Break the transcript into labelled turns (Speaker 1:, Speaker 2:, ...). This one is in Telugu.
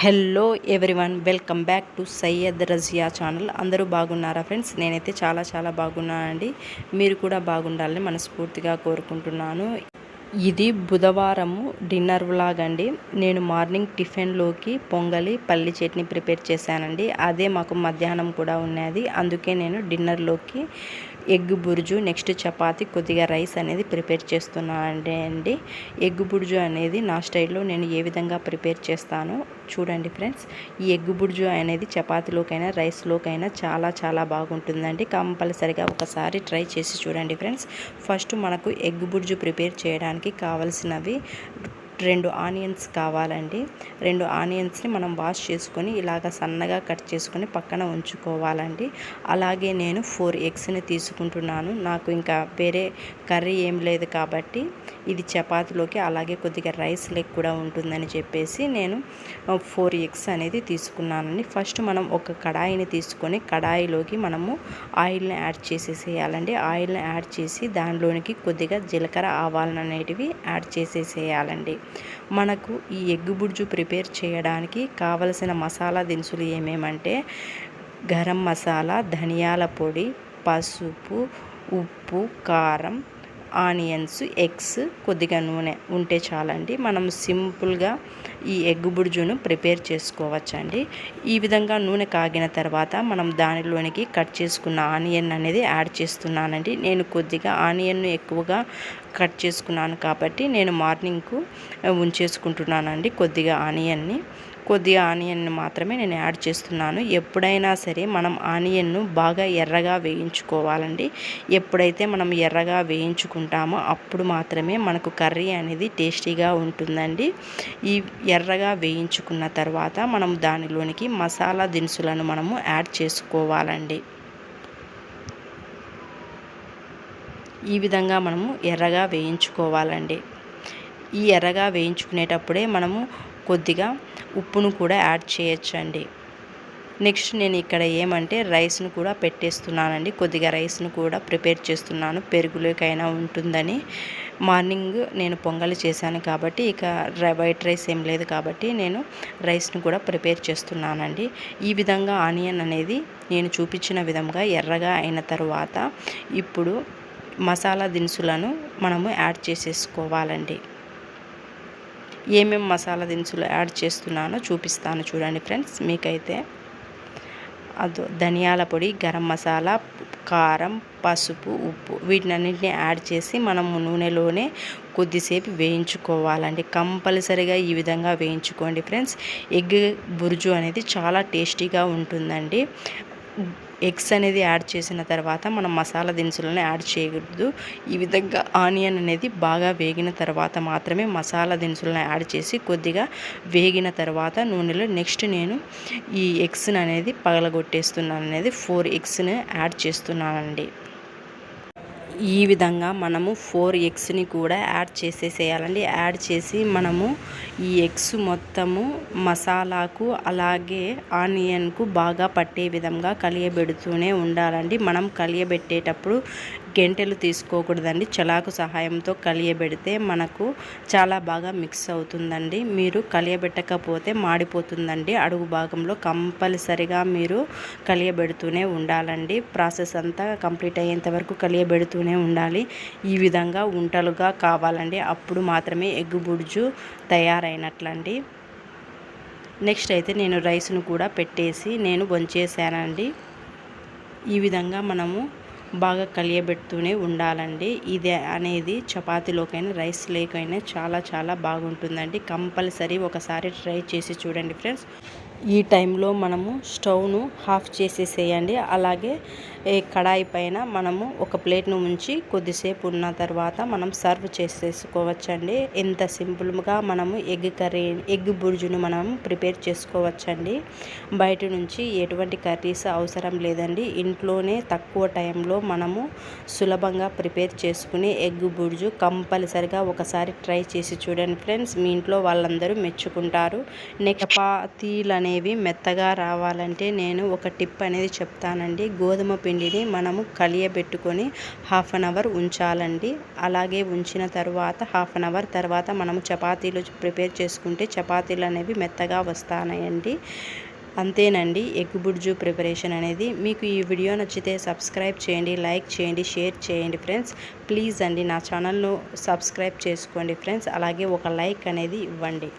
Speaker 1: Hello everyone welcome back to Syed Razia channel. అందరూ బాగున్నారా ఫ్రెండ్స్? నేనైతే చాలా చాలా బాగున్నానండి. మీరు కూడా బాగుండాలని మనస్ఫూర్తిగా కోరుకుంటున్నాను. ఇది బుధవారము డిన్నర్ వ్లాగ్ అండి. నేను మార్నింగ్ టిఫిన్లోకి పొంగలి పల్లి చట్నీ ప్రిపేర్ చేశానండి. అదే మాకు మధ్యాహ్నం కూడా ఉన్నది. అందుకే నేను డిన్నర్లోకి ఎగ్ బుర్జు నెక్స్ట్ చపాతి కొద్దిగా రైస్ అనేది ప్రిపేర్ చేస్తున్నానండి అండి. ఎగ్ బుర్జు అనేది నా స్టైల్లో నేను ఏ విధంగా ప్రిపేర్ చేస్తానో చూడండి ఫ్రెండ్స్. ఈ ఎగ్ బుర్జు అనేది చపాతీలోకైనా రైస్లోకైనా చాలా చాలా బాగుంటుందండి. కంపల్సరిగా ఒకసారి ట్రై చేసి చూడండి ఫ్రెండ్స్. ఫస్ట్ మనకు ఎగ్ బుర్జు ప్రిపేర్ చేయడానికి మనకి కావలసినవి రెండు ఆనియన్స్ కావాలండి. రెండు ఆనియన్స్ని మనం వాష్ చేసుకొని ఇలాగ సన్నగా కట్ చేసుకొని పక్కన ఉంచుకోవాలండి. అలాగే నేను ఫోర్ ఎగ్స్ని తీసుకుంటున్నాను. నాకు ఇంకా వేరే కర్రీ ఏం లేదు కాబట్టి ఇది చపాతీలోకి అలాగే కొద్దిగా రైస్ లెగ్ కూడా ఉంటుందని చెప్పేసి నేను ఫోర్ ఎగ్స్ అనేది తీసుకున్నానండి. ఫస్ట్ మనం ఒక కడాయిని తీసుకొని కడాయిలోకి మనము ఆయిల్ని యాడ్ చేసేసేయాలండి. ఆయిల్ని యాడ్ చేసి దానిలోనికి కొద్దిగా జీలకర్ర ఆవాలను అనేటివి యాడ్ చేసేసేయాలండి. మనకు ఈ ఎగ్గు బుడ్జు ప్రిపేర్ చేయడానికి కావలసిన మసాలా దినుసులు ఏమేమంటే గరం మసాలా ధనియాల పొడి పసుపు ఉప్పు కారం ఆనియన్స్ ఎగ్స్ కొద్దిగా నూనె ఉంటే చాలండి. మనం సింపుల్గా ఈ ఎగ్ బుర్జును ప్రిపేర్ చేసుకోవచ్చండి. ఈ విధంగా నూనె కాగిన తర్వాత మనం దానిలోనికి కట్ చేసుకున్న ఆనియన్ అనేది యాడ్ చేస్తున్నానండి. నేను కొద్దిగా ఆనియన్ను ఎక్కువగా కట్ చేసుకున్నాను కాబట్టి నేను మార్నింగ్కు ఉంచేసుకుంటున్నానండి కొద్దిగా ఆనియన్ని. కొద్దిగా ఆనియన్ని మాత్రమే నేను యాడ్ చేస్తున్నాను. ఎప్పుడైనా సరే మనం ఆనియన్ను బాగా ఎర్రగా వేయించుకోవాలండి. ఎప్పుడైతే మనం ఎర్రగా వేయించుకుంటామో అప్పుడు మాత్రమే మనకు కర్రీ అనేది టేస్టీగా ఉంటుందండి. ఈ ఎర్రగా వేయించుకున్న తర్వాత మనం దానిలోనికి మసాలా దినుసులను మనము యాడ్ చేసుకోవాలండి. ఈ విధంగా మనము ఎర్రగా వేయించుకోవాలండి. ఈ ఎర్రగా వేయించుకునేటప్పుడే మనము కొద్దిగా ఉప్పును కూడా యాడ్ చేయొచ్చండి. నెక్స్ట్ నేను ఇక్కడ ఏమంటే రైస్ను కూడా పెట్టేస్తున్నానండి. కొద్దిగా రైస్ను కూడా ప్రిపేర్ చేస్తున్నాను. పెరుగులోకైనా ఉంటుందని. మార్నింగ్ నేను పొంగలి చేశాను కాబట్టి ఇక వైట్ రైస్ ఏం లేదు కాబట్టి నేను రైస్ను కూడా ప్రిపేర్ చేస్తున్నానండి. ఈ విధంగా ఆనియన్ అనేది నేను చూపించిన విధంగా ఎర్రగా అయిన తర్వాత ఇప్పుడు మసాలా దినుసులను మనము యాడ్ చేసేసుకోవాలండి. ఏమేమి మసాలా దినుసులు యాడ్ చేస్తున్నానో చూపిస్తాను చూడండి ఫ్రెండ్స్. మీకైతే అదో ధనియాల పొడి గరం మసాలా కారం పసుపు ఉప్పు వీటినన్నింటినీ యాడ్ చేసి మనము నూనెలోనే కొద్దిసేపు వేయించుకోవాలండి. కంపల్సరిగా ఈ విధంగా వేయించుకోండి ఫ్రెండ్స్. ఎగ్ బుర్జు అనేది చాలా టేస్టీగా ఉంటుందండి. ఎగ్స్ అనేది యాడ్ చేసిన తర్వాత మనం మసాలా దినుసులను యాడ్ చేయకూడదు. ఈ విధంగా ఆనియన్ అనేది బాగా వేగిన తర్వాత మాత్రమే మసాలా దినుసులను యాడ్ చేసి కొద్దిగా వేగిన తర్వాత నూనెలో నెక్స్ట్ నేను ఈ ఎగ్స్ని అనేది పగలగొట్టేస్తున్నాను అనేది ఫోర్ ఎగ్స్ని యాడ్ చేస్తున్నానండి. ఈ విధంగా మనము ఫోర్ ఎగ్స్ని కూడా యాడ్ చేసేసేయాలండి. యాడ్ చేసి మనము ఈ ఎగ్స్ మొత్తము మసాలాకు అలాగే ఆనియన్కు బాగా పట్టే విధంగా కలియబెడుతూనే ఉండాలండి. మనం కలియబెట్టేటప్పుడు గెంటెలు తీసుకోకూడదండి. చలాకు సహాయంతో కలియబెడితే మనకు చాలా బాగా మిక్స్ అవుతుందండి. మీరు కలియబెట్టకపోతే మాడిపోతుందండి. అడుగు భాగంలో కంపల్సరిగా మీరు కలియబెడుతూనే ఉండాలండి. ప్రాసెస్ అంతా కంప్లీట్ అయ్యేంత వరకు కలియబెడుతూనే ఉండాలి. ఈ విధంగా ఉంటలుగా కావాలండి. అప్పుడు మాత్రమే ఎగ్ బుడ్జు తయారైనట్లండి. నెక్స్ట్ అయితే నేను రైస్ను కూడా పెట్టేసి నేను వంచేసానండి. ఈ విధంగా మనము బాగా కలియబెడుతూనే ఉండాలండి. ఇది అనేది చపాతీలోకైనా రైస్ లేకైనా చాలా చాలా బాగుంటుందండి. కంపల్సరీ ఒకసారి ట్రై చేసి చూడండి ఫ్రెండ్స్. ఈ టైంలో మనము స్టవ్ను హాఫ్ చేసేసేయండి. అలాగే కడాయి పైన మనము ఒక ప్లేట్ను ఉంచి కొద్దిసేపు ఉన్న తర్వాత మనం సర్వ్ చేసేసుకోవచ్చండి. ఎంత సింపుల్గా మనము ఎగ్ కర్రీ ఎగ్ బుర్జును మనం ప్రిపేర్ చేసుకోవచ్చండి. బయట నుంచి ఎటువంటి కర్రీస్ అవసరం లేదండి. ఇంట్లోనే తక్కువ టైంలో మనము సులభంగా ప్రిపేర్ చేసుకుని ఎగ్ బుర్జు కంపల్సరిగా ఒకసారి ట్రై చేసి చూడండి ఫ్రెండ్స్. మీ ఇంట్లో వాళ్ళందరూ మెచ్చుకుంటారు. నెక్స్ట్ చపాతీలు అనేవి మెత్తగా రావాలంటే నేను ఒక టిప్ అనేది చెప్తానండి. గోధుమ పిండి పిండిని మనము కలియబెట్టుకొని హాఫ్ అన్ అవర్ ఉంచాలండి. అలాగే ఉంచిన తర్వాత హాఫ్ అన్ అవర్ తర్వాత మనము చపాతీలు ప్రిపేర్ చేసుకుంటే చపాతీలు అనేవి మెత్తగా వస్తాయండి. అంతేనండి ఎగ్ బుడ్జు ప్రిపరేషన్ అనేది. మీకు ఈ వీడియో నచ్చితే సబ్స్క్రైబ్ చేయండి లైక్ చేయండి షేర్ చేయండి ఫ్రెండ్స్. ప్లీజ్ అండి నా ఛానల్ను సబ్స్క్రైబ్ చేసుకోండి ఫ్రెండ్స్. అలాగే ఒక లైక్ అనేది ఇవ్వండి.